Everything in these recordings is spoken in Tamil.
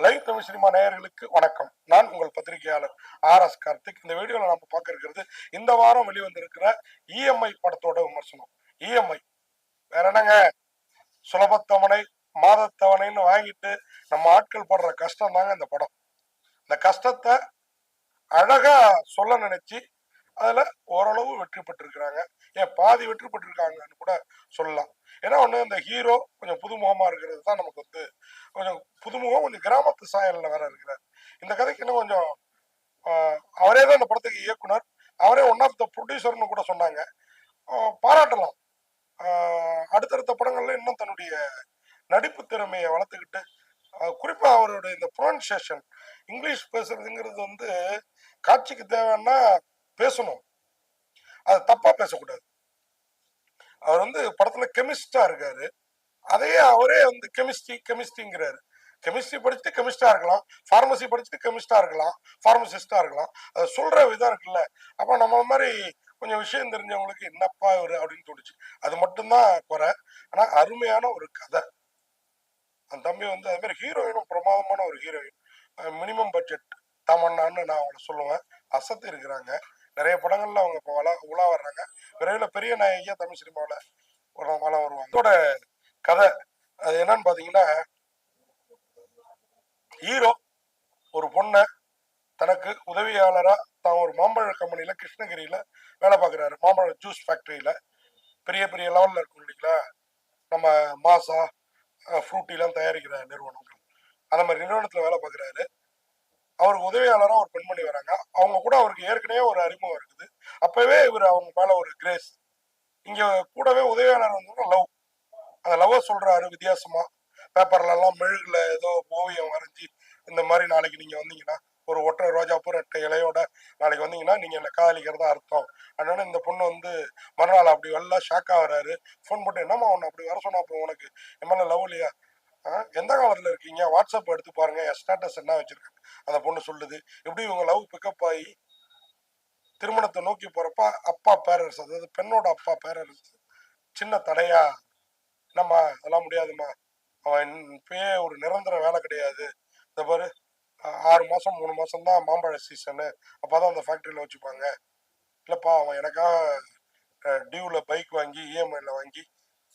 லைவ் தமிழ் சினிமா நேயர்களுக்கு வணக்கம். நான் உங்கள் பத்திரிகையாளர் ஆர் எஸ் கார்த்திக். இந்த வீடியோவில் நம்ம பார்க்க இருக்கிறது இந்த வாரம் வெளிவந்திருக்கிற இஎம்ஐ படத்தோட விமர்சனம். இஎம்ஐ. வேற என்னங்க? சுலபத்தவணை மாதத்தவணைன்னு வாங்கிட்டு நம்ம ஆட்கள் படுற கஷ்டம் தாங்க இந்த படம். இந்த கஷ்டத்தை அழகா சொல்ல நினைச்சு அதுல ஓரளவு வெற்றி பெற்றிருக்கிறாங்க. ஏன் பாதி வெற்றி பெற்றிருக்காங்கன்னு கூட சொல்லலாம். ஏன்னா ஒண்ணு இந்த ஹீரோ கொஞ்சம் புதுமுகமா இருக்கிறது தான் நமக்கு வந்து கொஞ்சம் புதுமுகம் கொஞ்சம் கிராமத்து சாயலில் வேற இருக்கிறார். இந்த கதைக்கு இன்னும் கொஞ்சம் அவரே தான் இந்த படத்துக்கு இயக்குனர். அவரே ஒன் ஆஃப் த ப்ரொடியூசர்னு கூட சொன்னாங்க. பாராட்டலாம். அடுத்தடுத்த படங்கள்ல இன்னும் தன்னுடைய நடிப்பு திறமையை வளர்த்துக்கிட்டு குறிப்பாக குறிப்பா அவருடைய இந்த ப்ரொனன்சியேஷன் இங்கிலீஷ் பேசுறதுங்கிறது வந்து காட்சிக்கு தேவைன்னா பேசணும். அது தப்பா பேசக்கூடாது. அவர் வந்து படத்துல கெமிஸ்டா இருக்காரு. அதையே அவரே வந்து கெமிஸ்ட்ரி கெமிஸ்ட்ரிங்கிறாரு கெமிஸ்ட்ரி படிச்சுட்டு கெமிஸ்டா இருக்கலாம். ஃபார்மசி படிச்சுட்டு கெமிஸ்டா இருக்கலாம். ஃபார்மசிஸ்டா இருக்கலாம். அதை சொல்ற விதம் இருக்குல்ல. அப்ப நம்ம மாதிரி கொஞ்சம் விஷயம் தெரிஞ்சவங்களுக்கு என்னப்பா ஒரு அப்படின்னு தோணுச்சு. அது மட்டும்தான் குறை. ஆனா அருமையான ஒரு கதை. அந்த தம்பி வந்து அது மாதிரி ஹீரோயினும் பிரமாதமான ஒரு ஹீரோயின் மினிமம் பட்ஜெட் தமன்னான்னு நான் அவங்கள சொல்லுவேன். அசத்து இருக்கிறாங்க. நிறைய படங்கள்ல அவங்க இப்போ வள உலா வர்றாங்க. விரைவில் பெரிய நாயகியா தமிழ் சினிமாவில் வளம் வருவாங்க. இதோட கதை அது என்னன்னு பாத்தீங்கன்னா ஹீரோ ஒரு பொண்ணை தனக்கு உதவியாளரா தான் ஒரு மாம்பழ கம்பெனியில கிருஷ்ணகிரியில வேலை பார்க்குறாரு. மாம்பழ ஜூஸ் ஃபேக்டரியில பெரிய பெரிய லெவல்ல இருக்கும் இல்லைங்களா? நம்ம மாசா ஃப்ரூட்டிலாம் தயாரிக்கிற நிறுவனங்கள். அந்த மாதிரி நிறுவனத்துல வேலை பார்க்குறாரு. அவருக்கு உதவியாளராக ஒரு பெண்மணி வராங்க. அவங்க கூட அவருக்கு ஏற்கனவே ஒரு அறிமுகம் இருக்குது. அப்பவே இவர் அவங்க மேல ஒரு கிரேஸ் இங்க கூடவே உதவியாளர் வந்து லவ். அந்த லவ் சொல்றாரு வித்தியாசமா. பேப்பர்ல எல்லாம் மெழுகுல ஏதோ ஓவியம் வரைஞ்சி இந்த மாதிரி நாளைக்கு நீங்க வந்தீங்கன்னா ஒரு ஒற்றை ரோஜாப்பூ ரெட்டை இலையோட நாளைக்கு வந்தீங்கன்னா நீங்க என்ன காதலிக்கிறதா அர்த்தம். அதனால இந்த பொண்ணு வந்து மறுநாள் அப்படி வெளில ஷாக்கா வராரு. ஃபோன் போட்டு என்னம்மா உன்னை அப்படி வர சொன்னா அப்போ உனக்கு? என் மேல லவ் இல்லையா? ஆ, எந்த காலத்துல இருக்கீங்க? வாட்ஸ்அப் எடுத்து பாருங்க என் ஸ்டேட்டஸ் என்ன வச்சிருக்காங்க அந்த பொண்ணு சொல்லுது எப்படி இவங்க லவ் பிக்கப் ஆகி திருமணத்தை நோக்கி போறப்ப அப்பா பேரரசு அதாவது பெண்ணோட அப்பா பேரரசு சின்ன தடையா என்னம்மா அதெல்லாம் முடியாதும்மா. அவன் இப்பயே ஒரு நிரந்தர வேலை கிடையாது. இந்த பாரு ஆறு மாதம் மூணு மாதம் தான் மாம்பழ சீசனு அப்போ தான் அந்த ஃபேக்ட்ரியில் வச்சுப்பாங்க. இல்லைப்பா அவன் எனக்காக டியூவில் பைக் வாங்கி இஎம்ஐயில் வாங்கி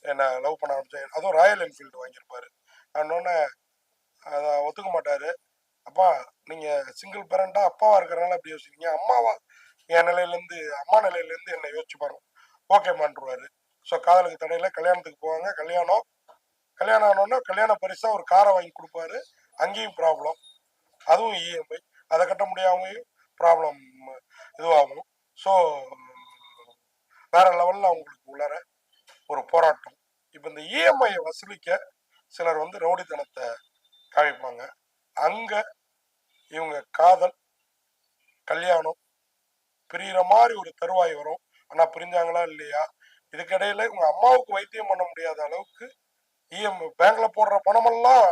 என்னை லவ் பண்ண ஆரம்பிச்சேன். அதுவும் ராயல் என்ஃபீல்டு வாங்கியிருப்பாரு. அதனோடனே அதை ஒத்துக்க மாட்டார். அப்பா நீங்கள் சிங்கிள் பேரண்டா அப்பாவாக இருக்கிறனால அப்படி யோசிக்கிறீங்க. அம்மாவா என் நிலையிலேருந்து அம்மா நிலையிலேருந்து என்னை யோசிச்சு பாருங்க ஓகேமான்ருவாரு ஸோ காதலுக்கு தடையில கல்யாணத்துக்கு போவாங்க. கல்யாணம். கல்யாணம் ஆனோடனே கல்யாண பரிசாக ஒரு காரை வாங்கி கொடுப்பாரு. அங்கேயும் ப்ராப்ளம் அதுவும் இஎம்ஐ அதை கட்ட முடியாமையும் ப்ராப்ளம் இதுவாகும். ஸோ வேற லெவலில் அவங்களுக்கு உள்ளார ஒரு போராட்டம். இப்போ இந்த இஎம்ஐயை வசூலிக்க சிலர் வந்து ரவுடித்தனத்தை காமிப்பாங்க. அங்கே இவங்க காதல் கல்யாணம் பிரிகிற மாதிரி ஒரு தருவாய் வரும். ஆனால் பிரிஞ்சாங்களா இல்லையா? இதுக்கிடையில உங்க அம்மாவுக்கு வைத்தியம் பண்ண முடியாத அளவுக்கு இஎம்ஐ பேங்க்ல போடுற பணமெல்லாம்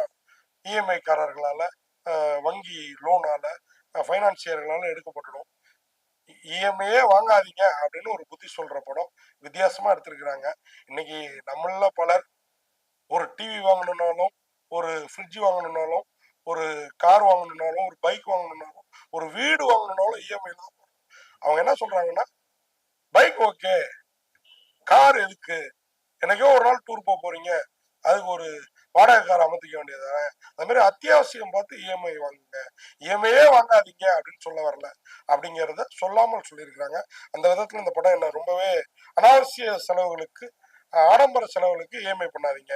இஎம்ஐ காரர்களால வங்கி லோனால ஃபைனான்சியர்களால எடுக்கப்பட்டுடும். இஎம்ஐயே வாங்காதீங்க அப்படின்னு ஒரு புத்தி சொல்ற படம் வித்தியாசமா எடுத்திருக்கிறாங்க. இன்னைக்கு நம்மள பலர் ஒரு டிவி வாங்கணும்னாலும் ஒரு ஃப்ரிட்ஜ் வாங்கணும்னாலும் ஒரு கார் வாங்கணும்னாலும் ஒரு பைக் வாங்கணும்னாலும் ஒரு வீடு வாங்கணும்னாலும் இஎம்ஐ தான் அவங்க என்ன சொல்றாங்கன்னா பைக் ஓகே கார் எதுக்கு? எனக்கோ ஒரு நாள் டூர் போக போறீங்க. அதுக்கு ஒரு வாடகை கார் அமர்த்திக்க வேண்டியதானே அது மாதிரி அத்தியாவசியம் பார்த்து இஎம்ஐ வாங்குங்க. இஎம்ஐயே வாங்காதீங்க அப்படின்னு சொல்ல வரல. அப்படிங்கிறத சொல்லாமல் சொல்லியிருக்கிறாங்க. அந்த விதத்துல இந்த படம் என்ன ரொம்பவே அனாவசிய செலவுகளுக்கு ஆடம்பர செலவுகளுக்கு இஎம்ஐ பண்ணாதீங்க.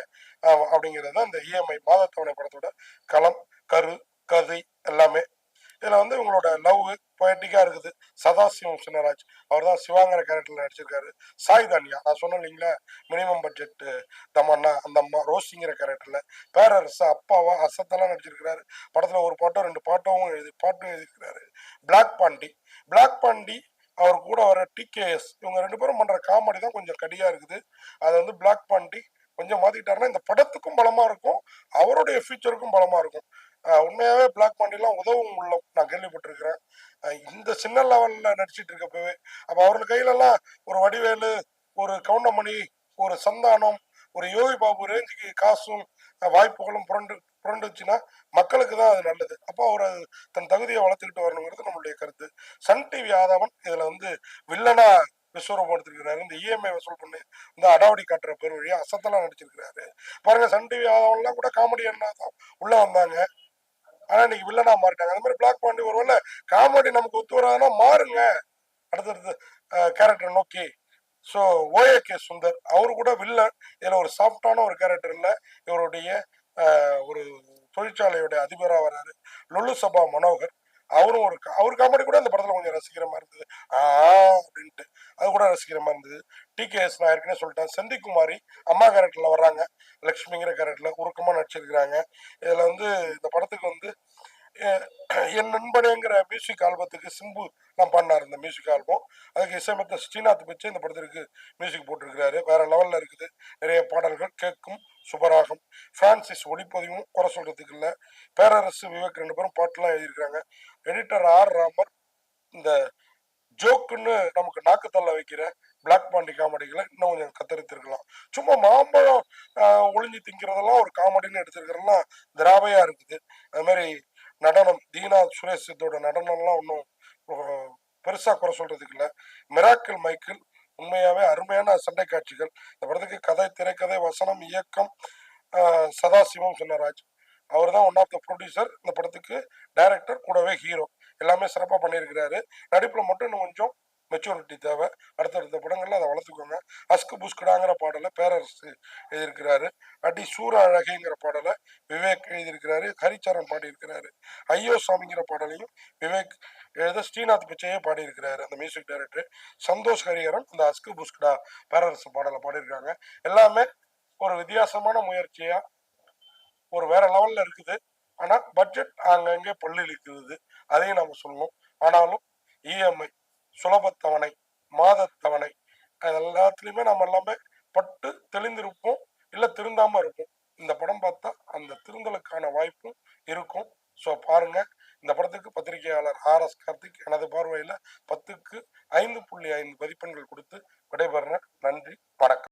அப்படிங்கிறது தான் இந்த இஎம்ஐ மாதத்தவணை படத்தோட களம் கரு கதை எல்லாமே. இதில் வந்து இவங்களோட லவ் பொயட்டிக்காக இருக்குது. சதாசிவம் சின்னராஜ். அவர் தான் சிவாங்கிற கேரக்டரில் நடிச்சிருக்காரு. சாய் தானியா. நான் சொன்னேன் இல்லைங்களா? மினிமம் பட்ஜெட் தமன்னா அந்த அம்மா ரோசிங்கிற கேரக்டரில் பேரரசு அப்பாவா அசத்தெல்லாம் நடிச்சிருக்கிறாரு. படத்தில் ஒரு பாட்டும் ரெண்டு பாட்டும் எழுதி பாட்டும் எழுதியிருக்கிறாரு. பிளாக் பாண்டி பிளாக் பாண்டி அவர் கூட வர டிகேஎஸ் இவங்க ரெண்டு பேரும் பண்ணுற காமெடி தான் கொஞ்சம் கடியாக இருக்குது. அது வந்து பிளாக் பாண்டி கொஞ்சம் மாத்திக்கிட்டாருன்னா இந்த படத்துக்கும் பலமாக இருக்கும் அவருடைய ஃபியூச்சருக்கும் பலமாக இருக்கும். உண்மையாகவே உண்மையாவே பிளாக் பாண்டிலாம் உதவும் உள்ள நான் கேள்விப்பட்டிருக்கிறேன். இந்த சின்ன லெவல்ல நடிச்சிட்டு இருக்கப்பவே அப்ப அவர்கள் கையில எல்லாம் ஒரு வடிவேலு ஒரு கவுண்டமணி ஒரு சந்தானம் ஒரு யோகி பாபு ரேஞ்சுக்கு காசும் வாய்ப்புகளும் புரண்டு புரண்டுச்சுன்னா மக்களுக்கு தான் அது நல்லது. அப்போ அவர் தன் தகுதியை வளர்த்துக்கிட்டு வரணுங்கிறது நம்மளுடைய கருத்து. சன் டிவி ஆதவன் இதுல வந்து வில்லனா விஸ்வரூபம் எடுத்திருக்கிறாரு இந்த இஎம்ஐ வசூல் பண்ணி இந்த அடாவடி காட்டுற பேர் வழியாக அசத்தெல்லாம் நடிச்சிருக்கிறாரு. பாருங்க சன் டிவி ஆதவன்லாம் கூட காமெடி என்ன உள்ள வந்தாங்க. ஆனா இன்னைக்கு வில்லனா மாறிட்டாங்க. அந்த மாதிரி பிளாக் பாண்டி ஒருவேளை காமெடி நமக்கு ஒத்து வராதுன்னா மாறுங்க. அடுத்தடுத்து கேரக்டர் நோக்கி. ஸோ ஓஏகே சுந்தர் அவரு கூட வில்லன் இதில் ஒரு சாஃப்டான ஒரு கேரக்டர் இல்லை. இவருடைய ஒரு தொழிற்சாலையுடைய அதிபராக வராரு. லுலு சபா மனோகர். அவரும் ஒரு அவர் காமெடி கூட அந்த படத்தில் கொஞ்சம் ரசிக்கிற மாதிரி இருந்தது. ஆ அப்படின்ட்டு. அது கூட ரசிக்கிற மாதிரி இருந்தது. டி கே எஸ் நான் ஏற்கனவே சொல்லிட்டேன். செந்திக்குமாரி அம்மா கேரக்டர்ல வர்றாங்க. லக்ஷ்மிங்கிற கேரக்டர்ல உருக்கமா நடிச்சிருக்கிறாங்க. இதுல வந்து இந்த படத்துக்கு வந்து என் நண்பனேங்கிற மியூசிக் ஆல்பத்துக்கு சிம்பு நான் பண்ணார் இந்த மியூசிக் ஆல்பம் அதுக்கு இசையமைத்த ஸ்ரீநாத் பிச்சை இந்த படத்திற்கு மியூசிக் போட்டிருக்கிறாரு. வேற லெவல்ல இருக்குது. நிறைய பாடல்கள் கேட்கும் சுபராகும். பிரான்சிஸ் ஒளிப்பதிவும் குறை சொல்றதுக்கு இல்லை. பேரரசு விவேக் ரெண்டு பேரும் பாட்டுலாம் எழுதியிருக்கிறாங்க. எடிட்டர் ஆர் ராமர் இந்த ஜோக்குன்னு நமக்கு நாக்கு தள்ள வைக்கிற பிளாக் பாண்டி காமெடிகளை இன்னும் கொஞ்சம் கத்தரித்திருக்கலாம். சும்மா மாம்பழம் ஒளிஞ்சு திங்கிறதெல்லாம் ஒரு காமெடின்னு எடுத்திருக்கிறதெல்லாம் திராவையா இருக்குது. அது மாதிரி நடனம் தீனா சுரேஷத்தோட நடனம்லாம் ஒன்றும் பெருசாக குறை சொல்றதுக்கு இல்லை. மிராக்கிள் மைக்கிள் உண்மையாகவே அருமையான சண்டை காட்சிகள். இந்த படத்துக்கு கதை திரைக்கதை வசனம் இயக்கம் சதாசிவம் சொன்னராஜ் அவர் தான் ஒன் ஆஃப் த ப்ரொடியூசர் இந்த படத்துக்கு டைரக்டர் கூடவே ஹீரோ எல்லாமே சிறப்பாக பண்ணியிருக்கிறாரு. நடிப்பில் மட்டும் இன்னும் கொஞ்சம் மெச்சூரிட்டி தேவை. அடுத்தடுத்த படங்கள்ல அதை வளர்த்துக்கோங்க. அஸ்கு புஸ்குடாங்கிற பாடலை பேரரசு எழுதியிருக்கிறாரு. அடி சூர அழகைங்கிற பாடலை விவேக் எழுதியிருக்கிறாரு. ஹரிச்சரன் பாடியிருக்கிறாரு. ஐயோ சாமிங்கிற பாடலையும் விவேக் எழுத ஸ்ரீநாத் பிச்சையே பாடியிருக்கிறாரு அந்த மியூசிக் டைரக்டர் சந்தோஷ் ஹரிஹரன் இந்த அஸ்கு புஸ்குடா பேரரசு பாடலை பாடியிருக்காங்க. எல்லாமே ஒரு வித்தியாசமான முயற்சியா ஒரு வேற லெவல்ல இருக்குது. ஆனா பட்ஜெட் அங்கங்கே பள்ளி இருக்குது அதையும் நம்ம சொல்லணும். ஆனாலும் இஎம்ஐ சுலபத்தவணை மாதத்தவணை அது எல்லாத்துலேயுமே நம்ம எல்லாமே பட்டு தெளிந்திருப்போம் இல்லை திருந்தாமல் இருப்போம். இந்த படம் பார்த்தா அந்த திருந்தலுக்கான வாய்ப்பும் இருக்கும். ஸோ பாருங்கள்